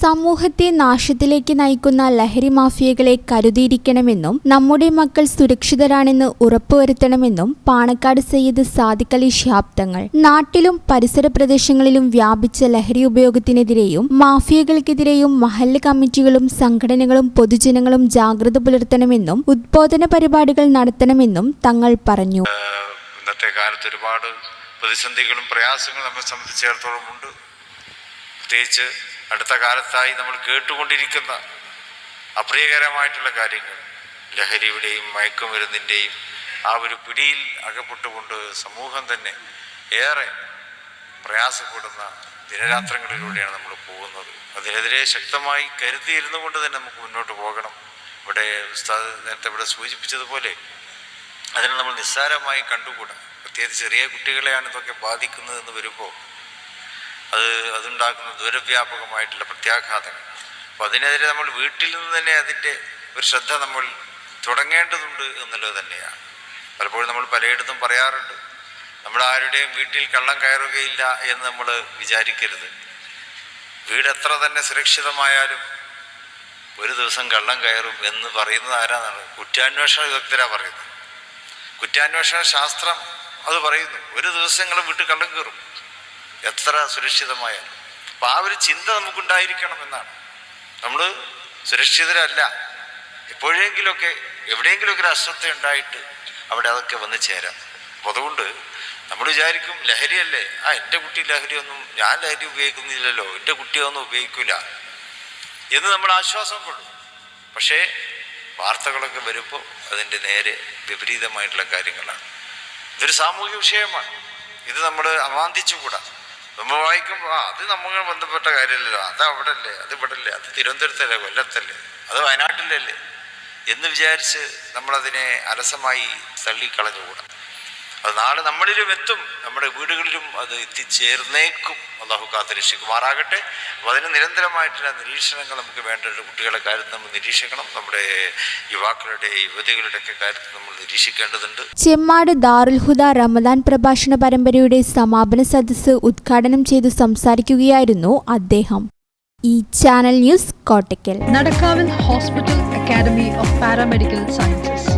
സമൂഹത്തെ നാശത്തിലേക്ക് നയിക്കുന്ന ലഹരി മാഫിയകളെ കരുതിയിരിക്കണമെന്നും നമ്മുടെ മക്കൾ സുരക്ഷിതരാണെന്ന് ഉറപ്പുവരുത്തണമെന്നും പാണക്കാട് സയ്യിദ് സാദിഖലി തങ്ങൾ. നാട്ടിലും പരിസര പ്രദേശങ്ങളിലും വ്യാപിച്ച ലഹരി ഉപയോഗത്തിനെതിരെയും മാഫിയകൾക്കെതിരെയും മഹല്ല് കമ്മിറ്റികളും സംഘടനകളും പൊതുജനങ്ങളും ജാഗ്രത പുലർത്തണമെന്നും ഉദ്ബോധന പരിപാടികൾ നടത്തണമെന്നും തങ്ങൾ പറഞ്ഞു. ഇന്നത്തെ കാലത്ത് ഒരുപാട് പ്രതിസന്ധികളും പ്രയാസങ്ങളും നമ്മെ സംബന്ധിച്ചിടത്തോളം ഉണ്ട്. പ്രത്യേകിച്ച് അടുത്ത കാലത്തായി നമ്മൾ കേട്ടുകൊണ്ടിരിക്കുന്ന അപ്രിയകരമായിട്ടുള്ള കാര്യങ്ങൾ. ലഹരിയുടെയും മയക്കുമരുന്നിന്റെയും ആ ഒരു പിടിയിൽ അകപ്പെട്ടുകൊണ്ട് സമൂഹം തന്നെ ഏറെ പ്രയാസപ്പെടുന്ന ദിനരാത്രങ്ങളിലൂടെയാണ് നമ്മൾ പോകുന്നത്. അതിനെതിരെ ശക്തമായി കരുതിയിരുന്നു കൊണ്ട് തന്നെ നമുക്ക് മുന്നോട്ട് പോകണം. ഇവിടെ ഉസ്താദ് നേരത്തെ ഇവിടെ സൂചിപ്പിച്ചതുപോലെ അതിനെ നമ്മൾ നിസ്സാരമായി കണ്ടുകൂടാ. പ്രത്യേകിച്ച് ചെറിയ കുട്ടികളെയാണ് ഇതൊക്കെ ബാധിക്കുന്നതെന്ന് വരുമ്പോൾ അത് അതുണ്ടാക്കുന്ന ദൂരവ്യാപകമായിട്ടുള്ള പ്രത്യാഘാതങ്ങൾ. അപ്പോൾ അതിനെതിരെ നമ്മൾ വീട്ടിൽ നിന്ന് തന്നെ അതിന്റെ ഒരു ശ്രദ്ധ നമ്മൾ തുടങ്ങേണ്ടതുണ്ട് എന്നുള്ളത് തന്നെയാണ്. പലപ്പോഴും നമ്മൾ പലയിടത്തും പറയാറുണ്ട് നമ്മൾ ആരുടെയും വീട്ടിൽ കള്ളം കയറുകയില്ല എന്ന് നമ്മൾ വിചാരിക്കരുത്. വീട് എത്ര തന്നെ സുരക്ഷിതമായാലും ഒരു ദിവസം കള്ളം കയറും എന്ന് പറയുന്നത് ആരാന്നാണ്? കുറ്റാന്വേഷണ വിദഗ്ധരാണ് പറയുന്നത്. കുറ്റാന്വേഷണ ശാസ്ത്രം അത് പറയുന്നു. ഒരു ദിവസങ്ങൾ വീട്ടിൽ കള്ളം കയറും. എത്ര സുരക്ഷിതമായാലും അപ്പം ആ ഒരു ചിന്ത നമുക്കുണ്ടായിരിക്കണം എന്നാണ് നമ്മൾ സുരക്ഷിതരല്ല. എപ്പോഴെങ്കിലുമൊക്കെ എവിടെയെങ്കിലുമൊക്കെ ഒരു അശ്രദ്ധ ഉണ്ടായിട്ട് അവിടെ അതൊക്കെ വന്ന് ചേരാം. അപ്പോൾ അതുകൊണ്ട് നമ്മൾ വിചാരിക്കും ലഹരിയല്ലേ? ആ എന്റെ കുട്ടി ലഹരിയൊന്നും ഞാൻ ലഹരി ഉപയോഗിക്കുന്നില്ലല്ലോ. എന്റെ കുട്ടിയൊന്നും ഉപയോഗിക്കില്ല എന്ന് നമ്മൾ ആശ്വാസം കൊള്ളും പക്ഷേ വാർത്തകളൊക്കെ വരുമ്പോൾ അതിന്റെ നേരെ വിപരീതമായിട്ടുള്ള കാര്യങ്ങളാണ്. ഇതൊരു സാമൂഹ്യ വിഷയമാണ്. ഇത് നമ്മൾ അമാന്തിച്ചുകൂടാ. നമ്മൾ വായിക്കുമ്പോൾ ആ അത് നമ്മൾ ബന്ധപ്പെട്ട കാര്യമല്ലല്ലോ. അത് അവിടെ അല്ലേ അത് ഇവിടെ അല്ലേ അത് തിരുവനന്തപുരത്തല്ലേ കൊല്ലത്തല്ലേ അത് വയനാട്ടിലല്ലേ? എന്ന് വിചാരിച്ച് നമ്മളതിനെ അലസമായി തള്ളിക്കളഞ്ഞുകൂടാ. അത് നാളെ നമ്മളിലും എത്തും. നമ്മുടെ വീടുകളിലും അത് എത്തിച്ചേർന്നേക്കും. അള്ളാഹു കാത്ത് രക്ഷിക്കുമാറാകട്ടെ. അപ്പോൾ അതിന് നിരന്തരമായിട്ടുള്ള നിരീക്ഷണങ്ങൾ നമുക്ക് വേണ്ട കുട്ടികളുടെ കാര്യത്തിൽ നമ്മൾ നിരീക്ഷിക്കണം. നമ്മുടെ യുവാക്കളുടെ യുവതികളുടെ ഒക്കെ കാര്യത്തിൽ നമ്മൾ നിരീക്ഷിക്കേണ്ടതുണ്ട്. ചെമ്മാട് ദാറുൽ ഹുദ റമദാൻ പ്രഭാഷണ പരമ്പരയുടെ സമാപന സദസ്സ് ഉദ്ഘാടനം ചെയ്തു സംസാരിക്കുകയായിരുന്നു അദ്ദേഹം. ഈ channel news Kottakkal. Nadakkavil hospital academy of paramedical sciences.